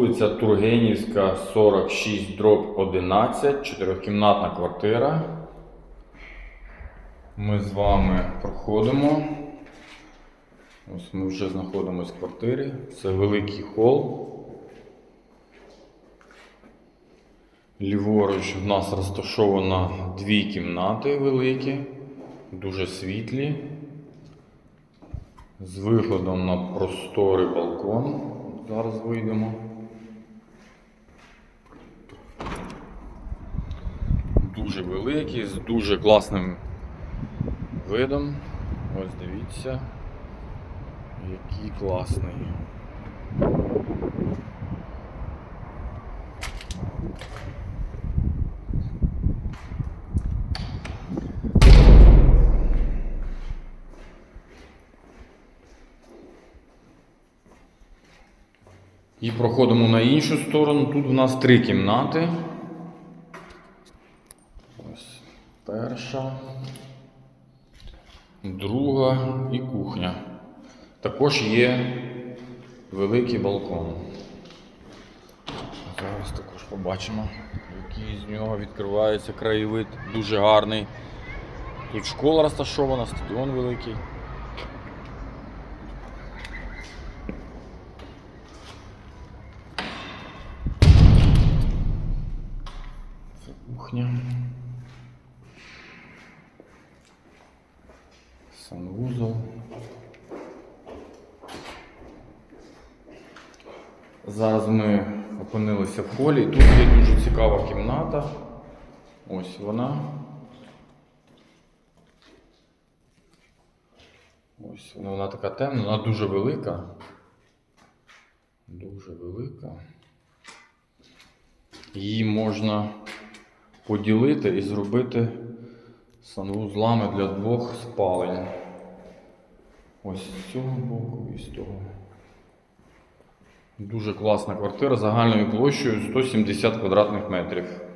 Вулиця Тургенівська, 46, дроб 11, чотирьохкімнатна квартира. Ми з вами проходимо. Ось ми вже знаходимося в квартирі. Це великий хол. Ліворуч в нас розташовано дві кімнати великі, дуже світлі, з виходом на просторий балкон. Зараз вийдемо. Дуже великий, з дуже класним видом. Ось дивіться, який класний. І проходимо на іншу сторону. Тут у нас три кімнати. Ось перша, друга і кухня. Також є великий балкон. Зараз також побачимо, який з нього відкривається краєвид. Дуже гарний. Тут школа розташована, стадіон великий. Це кухня. Санвузол. Зараз ми опинилися в холі. Тут є дуже цікава кімната. Ось вона. Ось вона, вона така темна, вона дуже велика. Дуже велика. Її можна поділити і зробити санвузлами для двох спалень. Ось з цього боку і з того. Дуже класна квартира загальною площею 170 квадратних метрів.